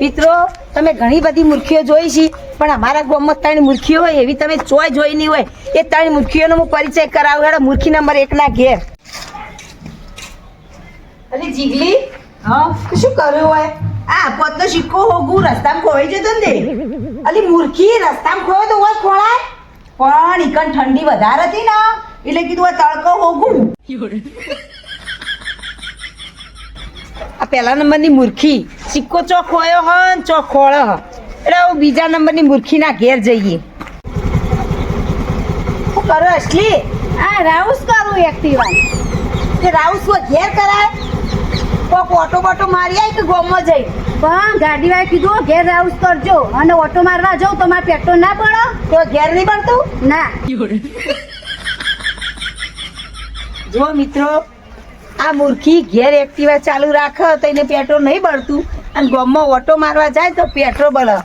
મિત્રો, તમે ઘણી બધી મૂર્ખીઓ જોઈ છે, પણ અમારા ગામમાં ત્રણ મૂર્ખીઓ હોય, એવી તમે ચોય જોઈ નહીં હોય. એ ત્રણ મૂર્ખીઓનો હું પરિચય કરાવું. હેડો, મૂર્ખી નંબર એકના ઘેર. અરે જીગલી, હા શું કર્યું હોય? આ પોતનો સિક્કો હોગું, રસ્તામાં ખોવાઈ જતો ને તે. અલી મૂર્ખી, રસ્તામાં ખોવાય તો હોય ખોળાય. પણ ઈકન ઠંડી વધારે હતી ને, એટલે કીધું તડકો હોગું. પહેલા નંબરની મૂર્ખી. સિક્કો ચોક ખોયો હ ચોક ખોળો હ. એટલે હું બીજા નંબરની મૂર્ખીના ઘેર જઈએ. શું કરો અસલી આ રાઉસ કરું એક્ટિવા તે રાઉસ કો ઘેર કરાય? કોક ઓટો બોટો મારી આય કે ગોમમાં જઈ? પણ ગાડી વાળા કીધું ઘેર રાઉસ કરજો. અને ઓટો મારવા જાઉં તો મારે પેટ્રોલ ના પડો. તો ઘેર નહીં પડતું? ના. જો મિત્રો આ મૂર્ખી ઘેર એક્ટિવા ચાલુ રાખે તો એને પેટ્રોલ નહીં બળતું. અને ગામમાં ઓટો મારવા જાય તો પેટ્રોલ બળે.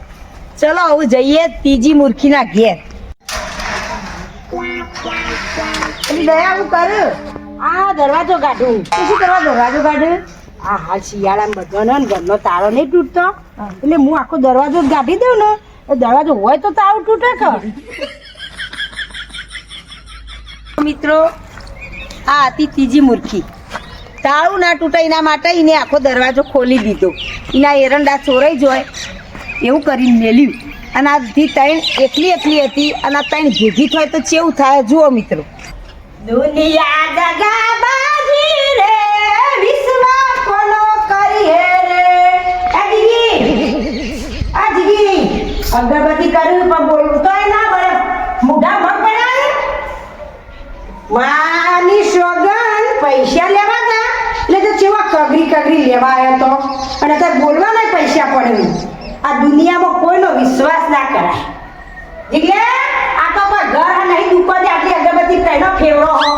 ચલો હવે જઈએ ત્રીજી મૂર્ખીના ઘેર. દયા હું કરું. આ દરવાજો કાઢું તું શું કરવા દરવાજો કાઢું આ હાલ શિયાળામાં બધાનો ને ઘરનો તાળો નહીં તૂટતો. એટલે હું આખો દરવાજો જ કાઢી દઉં ને. દરવાજો હોય તો તાળો તૂટે કે મિત્રો આ હતી ત્રીજી મૂર્ખી. તાળું ના તૂટે એના માટે એને આખો દરવાજો ખોલી દીધો. એના એરંડા ચોરાઈ જોય. એવું કરીને મેલ્યું. અને આ ધી ત્રણ એટલી એટલી હતી અને આ ત્રણ ભેગી થાય તો કેવું થાય? જુઓ મિત્રો. દુનિયા દગાબાજી અને અત્યારે બોલવાના પૈસા પડે આ દુનિયામાં કોઈનો વિશ્વાસ ના કરાય. એટલે આ તો કોઈ ઘર નહીં દુકાને આટલી અગરબત્તી કઈનો ફેવડો હો.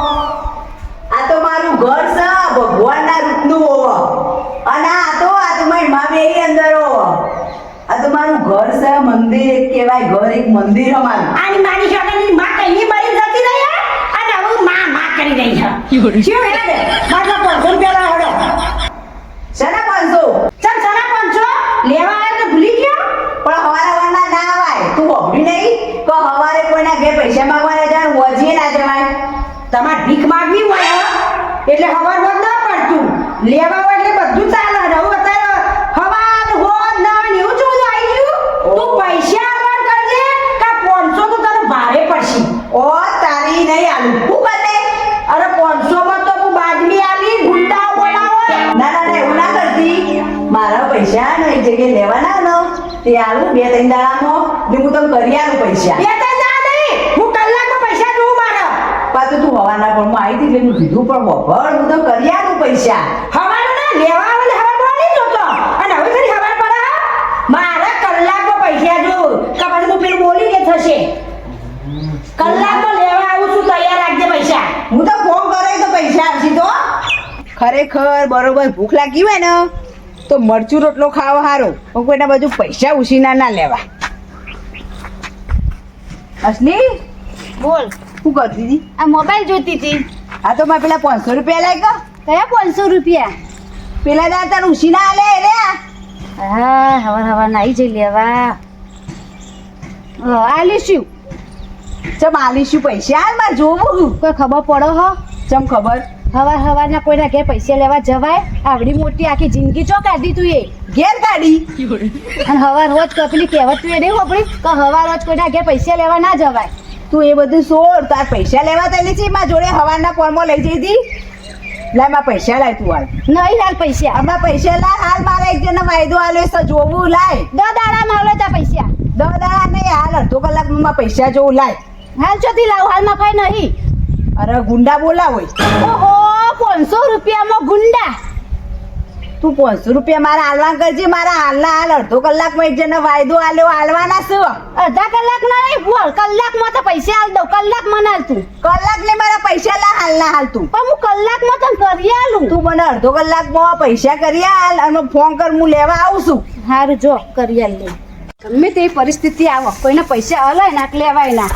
આ તો મારું ઘર છે ભગવાનના રૂપનું હોવ. અને આ તો આ તમારી મારી અંદર હોવ. આ તો મારું ઘર છે મંદિર એક કહેવાય ઘર એક મંદિર અમારું. આની માની શકાયમાં કઈની મરી જતી રહી અને હવે માં માં કરી રહી છે શું હેડે દે મારા પાંચસો રૂપિયા લાવો શેના પાંચસો ચલ સના પાંચસો લેવા આવ્યો તો ભૂલી ગયો પણ હવારે હવારના ના આવાય તું હોભળી નહીં કે હવારે કોઈના ઘેર પૈસા માંગવાના જાય વજીએ ના જવાય તમારે ભીખ માગવી હોય એટલે હવાર હોત ના પડતું. લેવા હોય એટલે બધું ચાલે. ને અત્યારે હવાર હોત ના એવું જોવું આવી ગયું. તું પૈસા આલવાન કરજે કે પાંચસો તો તને ભારે પડશે. ઓ તારી નહીં આલું. હું બને? અરે પાંચસો માં તો હું બાદલી આલી ગુંડા બોલાવો ના ના ના એવું ના કરતી. મારા પૈસા નહીં જગ્યાએ લેવાના ન. તે આલું બે ત્રણ દાડામાં. હું તમને કરી આલું પૈસા બે ત્રણ ના નહીં હું કલાકમાં પૈસા જોઉં મારા પાછું તું હવાના પણ આવી હતી એટલે કીધું પણ વગર હું તો કર્યા પૈસા. હવારનું ના લેવા આવે ને હવાર બોલી જોતો અને હવે ફરી હવાર પડે મારા કલાકમાં પૈસા જો કે પછી હું પેલું બોલી કે થશે? કલાકમાં લેવા આવું છું તૈયાર રાખજે પૈસા. હું તો ફોન કરે તો પૈસા આપશી તો. ખરેખર બરોબર ભૂખ લાગી હોય ને તો મરચું રોટલો ખાવા હારો. પણ કોઈના બાજુ પૈસા ઉછીના ના લેવા. અસલી બોલ. શું કરતી હતી? આ મોબાઈલ જોતી હતી. આ તો મારે પેલા પાંચસો રૂપિયા લાગ્યો. કયા પાંચસો રૂપિયા? પેલા દા તાર ઉછીના લે રે. હા હવાર હવાર નાઈ જઈ લેવા આલીશું. ચમ આલીશું પૈસા હાલ મારે જોવું કોઈ ખબર પડો હો? ચમ ખબર? હવાર હવારના કોઈના ઘેર પૈસા લેવા જવાય? આવડી મોટી આખી જિંદગી ચો કાઢી તું એ? ઘેર કાઢી? અને હવાર રોજ કપલી કહેવત તું એ નહીં હોપડી કે હવાર રોજ કોઈના ઘેર પૈસા લેવા ના જવાય. તું એ બધું છોડ તાર પૈસા લેવા તને છે? મારા જોડે હવાના ફોનમાં લઈ જઈ હતી લાયમાં પૈસા લાય તું હાલ. નહીં હાલ પૈસા. હમણાં પૈસા લાય હાલ મારા એક જણનો વાયદો આલ્યો છે જોવું લાય. દ દાડા માં આવડે તા પૈસા. દ દાડા નહીં હાલ અડધો કલાકમાં માં પૈસા જોવું લાય. હાલ ચોથી લાવ હાલમાં કઈ નહીં. અરે ગુંડા બોલાવો ઓહો પાંચસો રૂપિયામાં ગુંડા. તું પાંચસો રૂપિયા મારા હાલવા કરજે મારા હાલના હાલ અડધો કલાકમાં એક જણનો વાયદો આલ્યો હાલવાના શું? અડધા કલાક ના નહીં બોલ કલાકમાં તો પૈસા હાલ દઉં કલાકમાં ના તું કલાક ને મારા પૈસા લા હાલના હાલ તું. પણ હું કલાકમાં તને કરી આલું. તું મને અડધો કલાકમાં પૈસા કરી હાલ અને ફોન કર હું લેવા આવું છું. સારું જો કરી આલ લે. ગમે તે પરિસ્થિતિ આવો કોઈને પૈસા હલાય ના લેવાય ના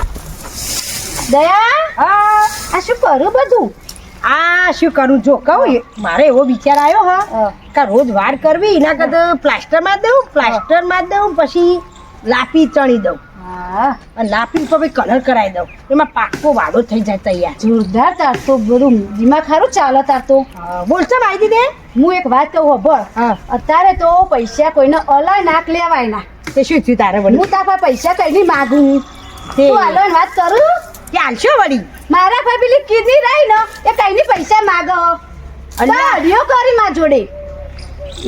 દયા આ શું કરું બધું? આ શું કરું જો કહું મારે એવો વિચાર આવ્યો હા. અ, કા રોજ વાળ કરવી એના કરતા પ્લાસ્ટરમાં દઉં પ્લાસ્ટર માર દઉં પછી લાપી ચણી દઉં. હા. અને લાપી તો ભાઈ કલર કરાવી દઉં. એમાં પાકો વાળો થઈ જાય તૈયાર. જોરદાર તાર તો બધું દિમાગ સારું ચાલે તાર તો બોલશે માહિતી દે. હું એક વાત કહું હબળ હા. અત્યારે તો પૈસા કોઈને અલાય નાક લેવાય ના. તે શું થયું તારે વળી? હું તારા પૈસા કઈ નહીં માગું. તે. હાલો વાત કરું? કે હાલશો વળી? મારા પેલી કિડની રહી ને એ કઈ પૈસા માગો. અડિયો કરી મા જોડે.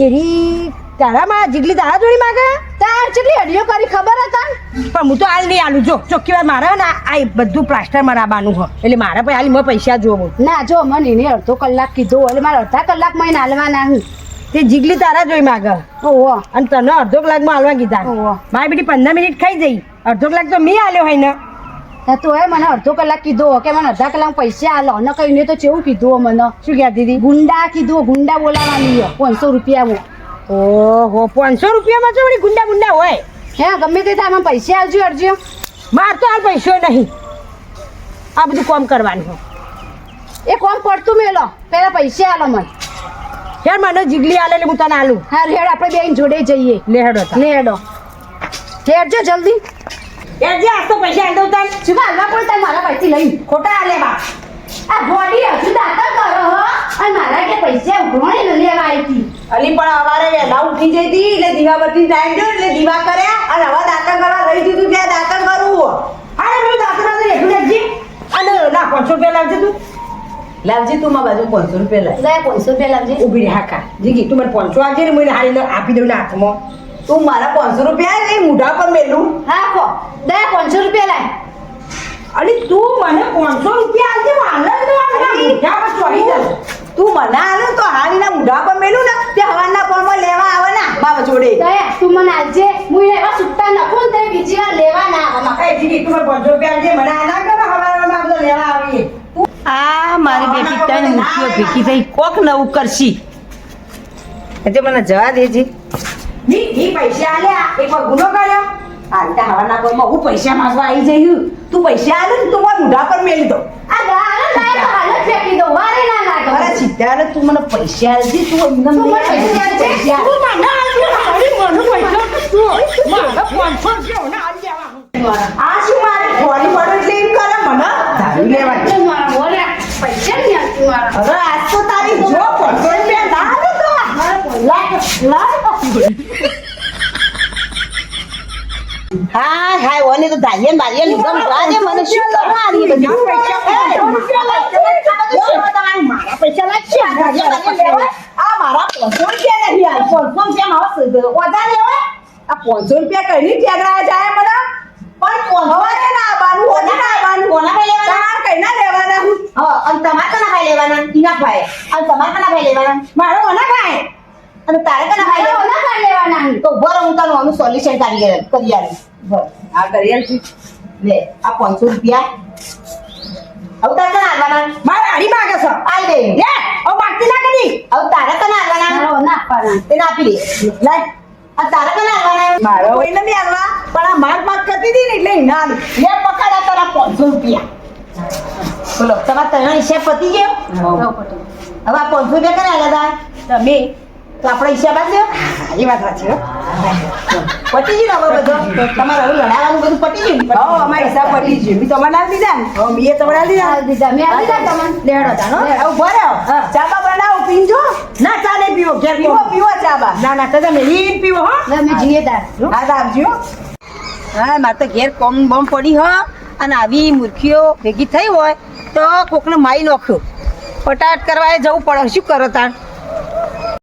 એરી તારામાં જીગલી તારા જોડી માગે તાર જેટલી અડિયો કરી ખબર હતા પણ હું તો હાલ નહીં આલું. જો ચોખ્ખી વાર મારે ને આ બધું પ્લાસ્ટર મરાબાનું હોય એટલે મારા પછી હાલ મેં પૈસા જોવું. ના જો મને એને અડધો કલાક કીધું. એટલે મારે અડધા કલાકમાં હાલવાના હું. તે જીગલી તારા જોઈ માગે. ઓહો. અને તને અડધો કલાકમાં હાલવા કીધા. ઓહો. મારી બેટી પંદર મિનિટ ખાઈ જઈ. અડધો કલાક તો મેં હાલ્યો હોય ના. તો એ મને અડધો કલાક કીધો કે મને અડધા કલાક પૈસા આલો. ને કહીને તો ચેવું કીધું મને? શું કહે દીદી? ગુંડા કીધું ગુંડા બોલાવાની પાંચસો રૂપિયા ઓહો પાંચસો રૂપિયામાં છે વળી ગુંડા ગુંડા હોય. હે ગમે તે થાય પૈસા આવજો અડજો માર તો હાલ પૈસો નહીં. આ બધું કોમ કરવાનું એ કોમ પડતું મેલો પેલા પૈસા આલો મને. યાર મને જીગલી આલે હું તને આલું. હા રેડ આપણે બે જોડે જઈએ. લેહડો લેહડો. હેડજો જલ્દી. યાર જે. આ તો પૈસા હાલ દઉં તાન? શું હાલવા પડતા મારા પૈસા લઈ ખોટા આલે બાપ આ બોડી હજુ દાતા કરો હો. અને મારા કે પૈસા ઉઘરાણી લેવા આવી હતી અલી પણ અમારે વહેલા ઉઠી જઈ હતી એટલે દીવાબત્તી ટાઈમ ગયો એટલે દીવા કર્યા અને હવે દાતણ કરવા રહી દીધું ત્યાં દાંતણ કરવું અરે પેલું દાંતરા તો એટલું લેજે અને ના પાંચસો રૂપિયા લાવજે તું. લાવજી તું મારા બાજુ પાંચસો રૂપિયા લાવ લે પાંચસો રૂપિયા લાવજે. રહે હાકા. જીગી તું મને પાંચસો આજે ને મને હારી આપી દઉં ને હાથમાં. તું મારા પાંચસો રૂપિયા એ મૂઢા પર મેલું? હા કો. દે પાંચસો રૂપિયા લાય. અરે તું મને પાંચસો રૂપિયા આજે હાલ જ પર ચોરી દે તું. મને આનું તો હારીના મૂઢા પર મેલું ને તે હવાના પોરમાં લેવા આવે ને બાબા જોડે. દયા તું મને આજે હું એવા સુટ્ટા નખું તે બીજી વાર લેવા ના આવે. એ જીગી તું મને પાંચસો રૂપિયા આજે મને આના ના હવાના હવારમાં લેવા આવી આ મારી બેટી તને મૂર્તિઓ ભેગી થઈ કોક નવું કરશી. એટલે મને જવા દેજે. મી પૈસા આલ્યા એક વાર ગુનો કર્યો. આલતા હવાના કોઈમાં હું પૈસા માંગવા આવી જઈ તું પૈસા આલે ને તું મારા મૂઢા પર મેલી દો આ ગાળો લાય તો હાલ જ ફેંકી દો વારે ના લાગે. અરે સિદ્ધાર્થ તું મને પૈસા આલજી તું મને પૈસા આલજે. પૈસા તું મને આલજે હારી મને પૈસા તું મારા પાંચસો રૂપિયા મને આલી દેવા આ શું મારે ફોરી પડો એટલે એમ કરે મને ધારી લેવાની તું મારા બોલે પૈસા નહીં આપતી મારા હવે આજ તો તારી જો પાંચસો રૂપિયા ના આલે તો લાય લાય હાય હાય ઓને તો ધાઈએ ને બારીએ લીધો રાજે મને શું કરવાની બધી મારા પૈસા લાગશે આ મારા પાંચસો રૂપિયા નહીં આ પાંચસો રૂપિયા વધારે લેવાય આ પાંચસો રૂપિયા કઈ ટેગડા જાય મને પણ હવારે ના આવવાનું? હોને ના આવવાનું? કોના ભાઈ લેવાના? કઈ ના લેવાના? હું હા અને તમારે કના ભાઈ લેવાના? ઇના ભાઈ. અને તમારે કના ભાઈ લેવાના? મારો કોના ભાઈ? અને તારે કના ભાઈ મારા લેવાના ઓના કાઢ લેવાના અહીં. તો બરો હું સોલ્યુશન કાઢી કરી આલું આ કરી છે લે આ પાંચસો રૂપિયા. હવે તારે કના હાલવાના? મારે માગે છે. આઈ દે. લે હવે માગતી ના કરી. હવે તારે કના હાલવાના? મારા ઓના આપવાના તેને આપી દે. આ તારે કના હાલવાના? મારો કોઈ નથી આલવા પણ આ માર પાક કરતી હતી ને એટલે આલું. લે પકડ તારા પાંચસો રૂપિયા. બોલો તમારા ત્રણ હિસાબ પતી ગયો? હવે આ પાંચસો રૂપિયા આવ્યા તમે. તો આપણે હિસાબ આપજો એ વાત સાચી હો. પતી ગયું ને હવે બધું? તમારે હવે લડાવવાનું બધું પતી ગયું? હો અમારા હિસાબ પતી ગયું. મેં તમારે લાવી દીધા ને? હો મેં તમારે લાવી દીધા. દીધા. મેં આલી દીધા તમને? લેવડો તાનો લે. આવું ભર્યો હા. ચાબા બનાવો પીંજો. ના ચાલે પીવો ઘેર પીવો પીવો ચા ચાબા. ના ના તમે લીન પીવો હો. ના મેં જીએ તાર હા. આવજો. હા મારે તો ઘેર કોમ બમ પડી હો. અને આવી મૂર્ખીઓ ભેગી થઈ હોય તો કોકને મારી નાખ્યો પટાટ કરવા જવું પડે. શું કરો તાણ?